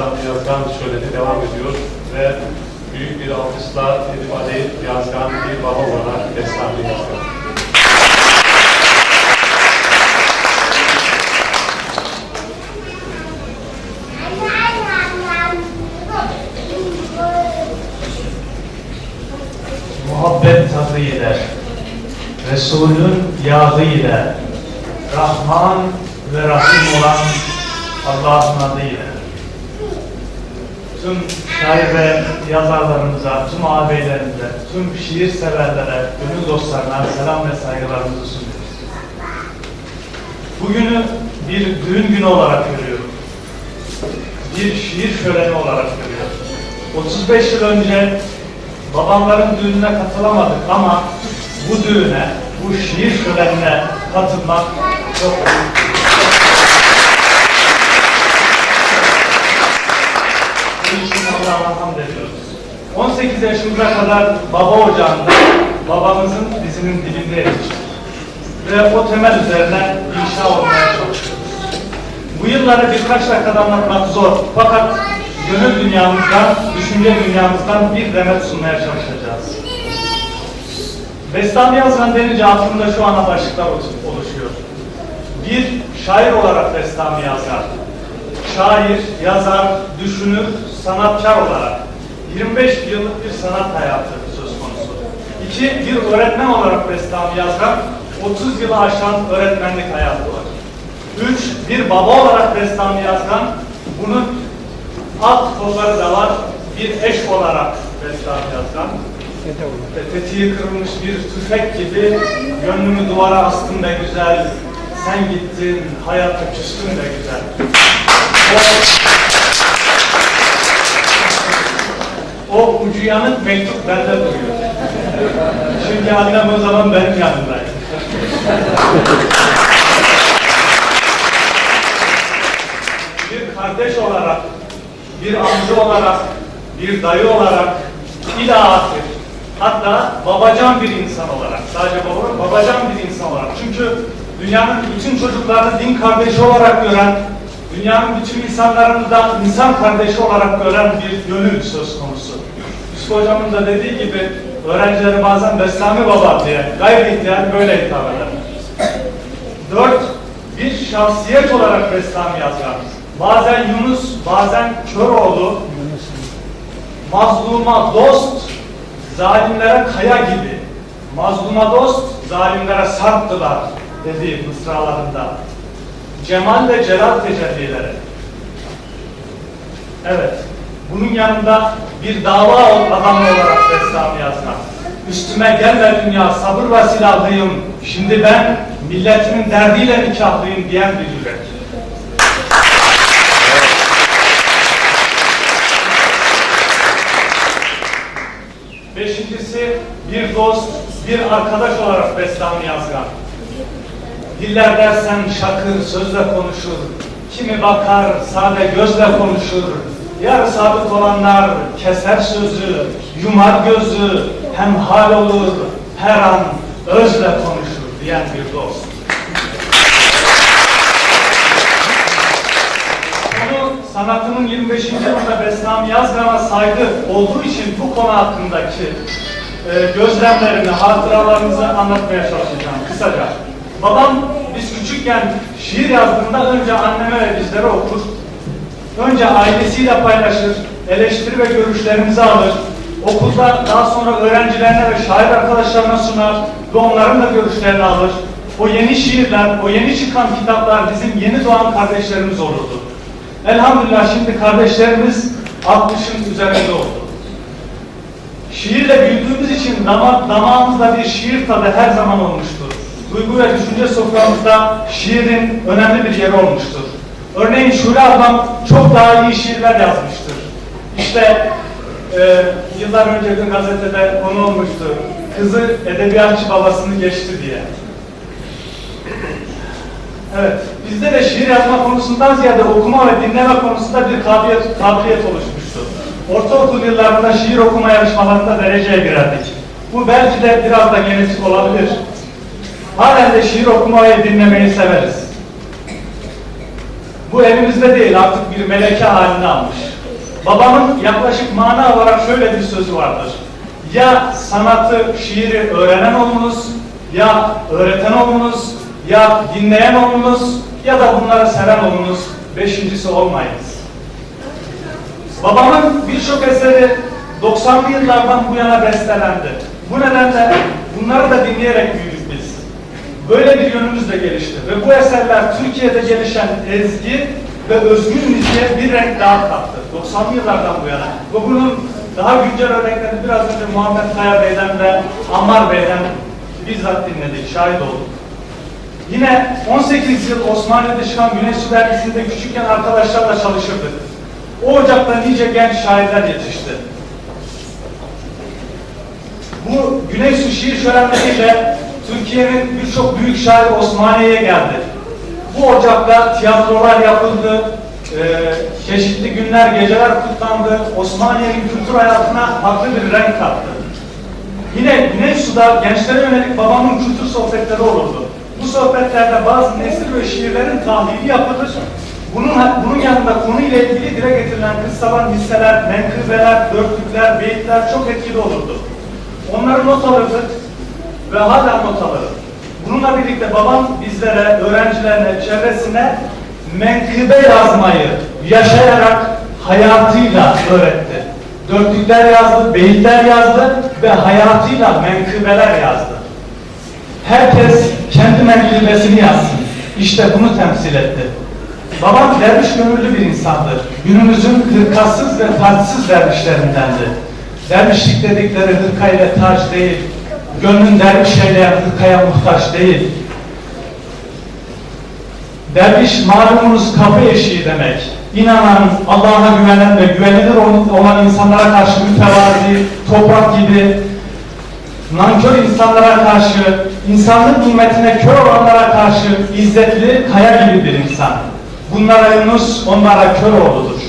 Bestami Yazgan şöyle devam ediyor ve büyük bir alkışla Edip Ali Yazgan bir baba olarak Bestami Yazgan. muhabbet tadı ile, Resulün yadı ile, Rahman ve Rahim olan Allah'ın adıyla. Tüm şair ve yazarlarımıza, tüm ağabeylerimize, tüm şiir severlere, gönül dostlarına selam ve saygılarımızı sunuyoruz. Bugünü bir düğün günü olarak görüyorum. Bir şiir şöleni olarak görüyorum. 35 yıl önce babamların düğününe katılamadık ama bu düğüne, bu şiir şölenine katılmak çok büyük. Bunun için Allah'a hamd ediyoruz. 18 yaşımıza kadar baba ocağında babamızın dizinin dibinde yetiştik. Ve o temel üzerine inşa olmaya çalışıyoruz. Bu yılları birkaç dakikada anlatmak zor. Fakat gönül dünyamızdan, düşünce dünyamızdan bir demet sunmaya çalışacağız. Bestami Yazgan denince aklımda şu ana başlıklar oluşuyor. Bir, şair olarak Bestami Yazgan. Şair, yazar, düşünür, sanatkar olarak 25 yıllık bir sanat hayatı söz konusu. İki, bir öğretmen olarak Bestami Yazgan 30 yılı aşan öğretmenlik hayatı var. Üç, bir baba olarak Bestami Yazgan bunun alt kolları da var. Bir eş olarak Bestami Yazgan. Ve tetiği kırılmış bir tüfek gibi gönlümü duvara astın be güzel. Sen gittin, hayata küstün be güzel. O, ucu yanık mektup bende duruyor. Çünkü annem o zaman benim yanımdaydı. bir kardeş olarak, bir amca olarak, bir dayı olarak, ilahir, hatta babacan bir insan olarak, sadece baba, babacan bir insan olarak. Çünkü dünyanın bütün çocuklarını din kardeşi olarak gören, dünyanın bütün insanlarını da insan kardeşi olarak gören bir gönül söz konusu. Yusuf Hocam'ın da dediği gibi, öğrencileri bazen Beslami Baba diye, gayri ihtiyar böyle hitap eder. Dört, bir şahsiyet olarak Bestami yazar. Bazen Yunus, bazen Köroğlu, mazluma dost, zalimlere kaya gibi. Mazluma dost, zalimlere sarptılar dediği mısralarında. Cemal ve Celal tecellileri. Evet, bunun yanında bir dava adamı olarak Bestami yazar. Üstüme gelme dünya sabır ve silahlıyım. Şimdi ben milletimin derdiyle nikahlıyım diyen bir yürek. Beşincisi bir dost, bir arkadaş olarak Bestami Yazgan. Diller dersen şakır sözle konuşur. Kimi bakar sade gözle konuşur. Yar sabit olanlar keser sözü, yumar gözü, hem hal olur, her an özle konuşur diyen bir dost. Konu sanatının 25. yılında Bestami Yazgan'a saygı olduğu için bu konu hakkındaki e, gözlemlerini, hatıralarınızı anlatmaya çalışacağım kısaca. Babam biz küçükken şiir yazdığında önce anneme ve bizlere okur. Önce ailesiyle paylaşır, eleştiri ve görüşlerimizi alır. Okulda daha sonra öğrencilerine ve şair arkadaşlarına sunar ve onların da görüşlerini alır. O yeni şiirler, o yeni çıkan kitaplar bizim yeni doğan kardeşlerimiz olurdu. Elhamdülillah şimdi kardeşlerimiz 60'ın üzerinde oldu. Şiirle büyüdüğümüz için damak, damağımızda bir şiir tadı her zaman olmuştur. Duygu ve düşünce soframızda şiirin önemli bir yeri olmuştur. Örneğin Şule ablam çok daha iyi şiirler yazmıştır. İşte e, yıllar önce bir gazetede konu olmuştu. Kızı edebiyatçı babasını geçti diye. Evet, bizde de şiir yazma konusundan ziyade okuma ve dinleme konusunda bir kabiliyet, kabiliyet oluşmuştu. Ortaokul yıllarında şiir okuma yarışmalarında dereceye girerdik. Bu belki de biraz da genetik olabilir. Halen de şiir okumayı dinlemeyi severiz. Bu elimizde değil artık bir meleke halini almış. Babamın yaklaşık mana olarak şöyle bir sözü vardır. Ya sanatı, şiiri öğrenen olunuz, ya öğreten olunuz, ya dinleyen olunuz, ya da bunları seven olunuz. Beşincisi olmayınız. Babamın birçok eseri 90'lı yıllardan bu yana bestelendi. Bu nedenle bunları da dinleyerek büyüdük. Böyle bir yönümüz de gelişti ve bu eserler Türkiye'de gelişen ezgi ve özgün müziğe bir renk daha kattı. 90'lı yıllardan bu yana. Ve bunun daha güncel örneklerini biraz önce Muhammed Kaya Bey'den ve Ammar Bey'den bizzat dinledik, şahit olduk. Yine 18 yıl Osmaniye'de çıkan Güneş Su Dergisi'nde küçükken arkadaşlarla çalışırdık. O ocakta nice genç şairler yetişti. Bu Güneş Su Şiir Şölenleriyle Türkiye'nin birçok büyük şair Osmaniye'ye geldi. Bu ocakta tiyatrolar yapıldı, e, çeşitli günler, geceler kutlandı, Osmaniye'nin kültür hayatına farklı bir renk kattı. Yine Güneş Su'da gençlere yönelik babamın kültür sohbetleri olurdu. Bu sohbetlerde bazı nesil ve şiirlerin tahlili yapılır. Bunun, bunun yanında konuyla ilgili dile getirilen kıssalar, hisseler, menkıbeler, dörtlükler, beyitler çok etkili olurdu. Onları not alırdık ve hala not alırım. Bununla birlikte babam bizlere, öğrencilerine, çevresine menkıbe yazmayı yaşayarak hayatıyla öğretti. Dörtlükler yazdı, beyitler yazdı ve hayatıyla menkıbeler yazdı. Herkes kendi menkıbesini yazsın. İşte bunu temsil etti. Babam derviş gönüllü bir insandır. Günümüzün hırkasız ve taçsız dervişlerindendi. Dervişlik dedikleri hırka ile taç değil, gönlün derviş eyleyen hırkaya muhtaç değil. Derviş malumunuz kapı eşiği demek. İnanan, Allah'a güvenen ve güvenilir olan insanlara karşı mütevazi, toprak gibi, nankör insanlara karşı, insanlık nimetine kör olanlara karşı izzetli, kaya gibi bir insan. Bunlara Yunus, onlara kör oğludur.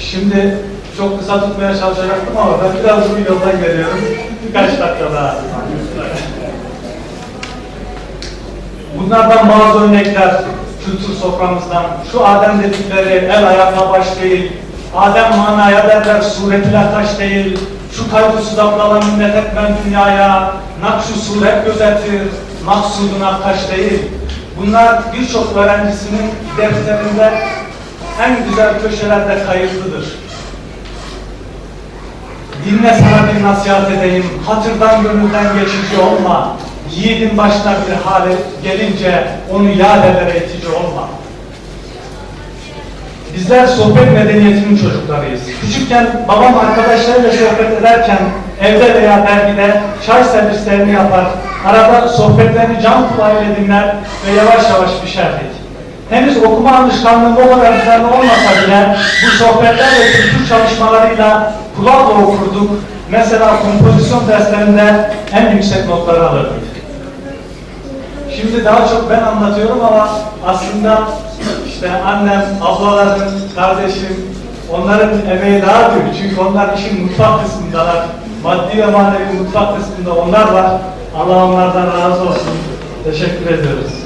Şimdi çok kısa tutmaya çalışacaktım ama ben biraz bu yoldan geliyorum. Birkaç dakika daha. Bunlardan bazı örnekler kültür soframızdan. Şu Adem dedikleri el ayakla baş değil. Adem manaya derler suretiyle taş değil. Şu kaydı sudaklala minnet etmen dünyaya. Nakşu suret gözetir. Maksuduna taş değil. Bunlar birçok öğrencisinin defterinde en güzel köşelerde kayıtlıdır. Dinle sana bir nasihat edeyim. Hatırdan gönülden geçici olma. Yiğidin başına bir hale gelince onu yad eder olma. Bizler sohbet medeniyetinin çocuklarıyız. Küçükken babam arkadaşlarıyla sohbet ederken evde veya dergide çay servislerini yapar, arada sohbetlerini can kulağıyla dinler ve yavaş yavaş pişerdik. Henüz okuma alışkanlığı o kadar düzenli olmasa bile bu sohbetler ve kültür çalışmalarıyla kulakla okurduk. Mesela kompozisyon derslerinde en yüksek notları alırdık. Şimdi daha çok ben anlatıyorum ama aslında işte annem, ablalarım, kardeşim onların emeği daha büyük. Çünkü onlar işin mutfak kısmındalar. Maddi ve manevi mutfak kısmında onlar var. Allah onlardan razı olsun. Teşekkür ediyoruz.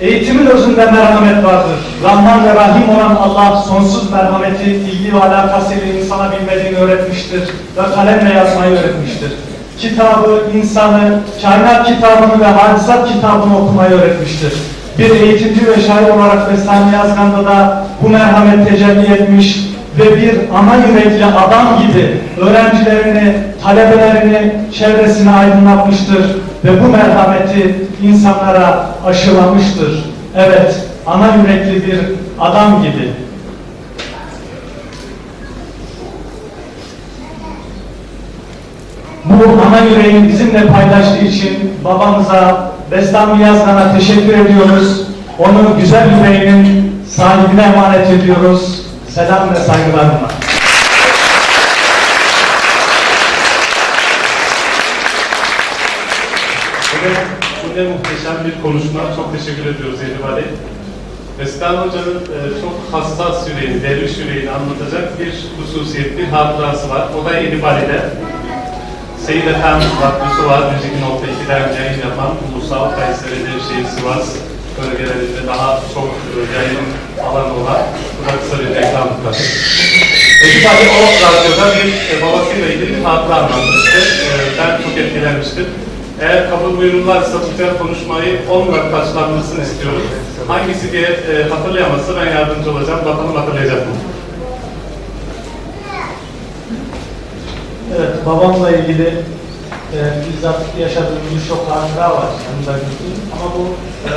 Eğitimin özünde merhamet vardır. Rahman ve Rahim olan Allah sonsuz merhameti, ilgi ve alakasıyla insana bilmediğini öğretmiştir ve kalemle yazmayı öğretmiştir. Kitabı, insanı, kainat kitabını ve hadisat kitabını okumayı öğretmiştir. Bir eğitimci ve şair olarak Bestami Yazgan'da da bu merhamet tecelli etmiş ve bir ana yürekli adam gibi öğrencilerini, talebelerini, çevresini aydınlatmıştır ve bu merhameti insanlara aşılamıştır. Evet, ana yürekli bir adam gibi. Bu ana yüreğini bizimle paylaştığı için babamıza, Bestami Yazgan'a teşekkür ediyoruz. Onu güzel yüreğinin sahibine emanet ediyoruz. Selam ve saygılarımla. Evet, bu ne muhteşem bir konuşma. Çok teşekkür ediyoruz Edip Ali. Eskan Hoca'nın e, çok hassas yüreğini, derviş yüreğini anlatacak bir hususiyet, bir hatırası var. O da Edip Ali'de. Seyit Efendi Radyosu var, 102.2'de. üreten, yayın yapan Ulusal Kayseri, Nevşehir, Sivas bölgelerinde daha çok e, yayın alan olan bu da kısa bir reklam tutması. Necip Ali o radyoda bir e, babasıyla ilgili bir hatıra anlatmıştı. E, ben çok etkilenmiştim. Eğer kabul buyururlarsa bu güzel konuşmayı onunla taçlanmasını istiyorum. Hangisi diye e, hatırlayamazsa ben yardımcı olacağım. Bakalım hatırlayacak mı? Evet, babamla ilgili e, bizzat yaşadığım birçok hatıra var yanında götürdüm. Ama bu e,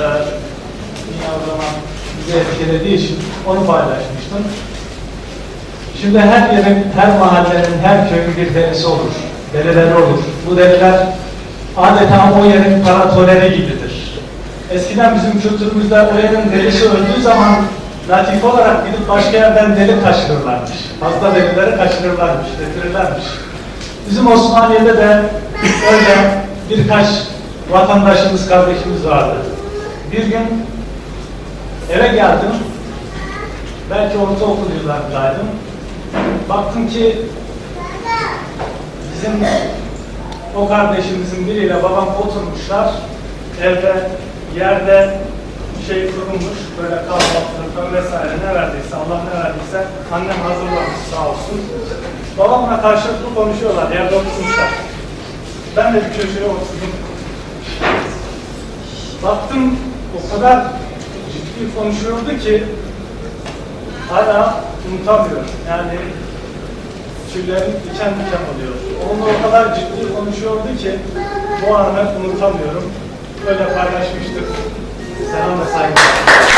dünya o zaman bizi etkilediği için onu paylaşmıştım. Şimdi her yerin, her mahallenin, her köyün bir derisi olur. Derileri olur. Bu deriler adeta o yerin paratoleri gibidir. Eskiden bizim kültürümüzde o yerin derisi öldüğü zaman latif olarak gidip başka yerden deri kaçırırlarmış. Fazla derileri kaçırırlarmış, getirirlermiş. Bizim Osmaniye'de de öyle birkaç vatandaşımız, kardeşimiz vardı. Bir gün eve geldim. Belki ortaokul yıllarındaydım. Baktım ki bizim o kardeşimizin biriyle babam oturmuşlar. Evde, yerde şey kurulmuş, böyle kahvaltılıklar vesaire ne verdiyse, Allah ne verdiyse annem hazırlamış sağ olsun. Babamla karşılıklı konuşuyorlar, yerde oturmuşlar. Ben de bir köşeye oturdum. Baktım o kadar ciddi konuşuyordu ki hala unutamıyorum. Yani tüylerim diken diken oluyor. Onunla o kadar ciddi konuşuyordu ki bu anı unutamıyorum. Böyle paylaşmıştık. Selam saygılar.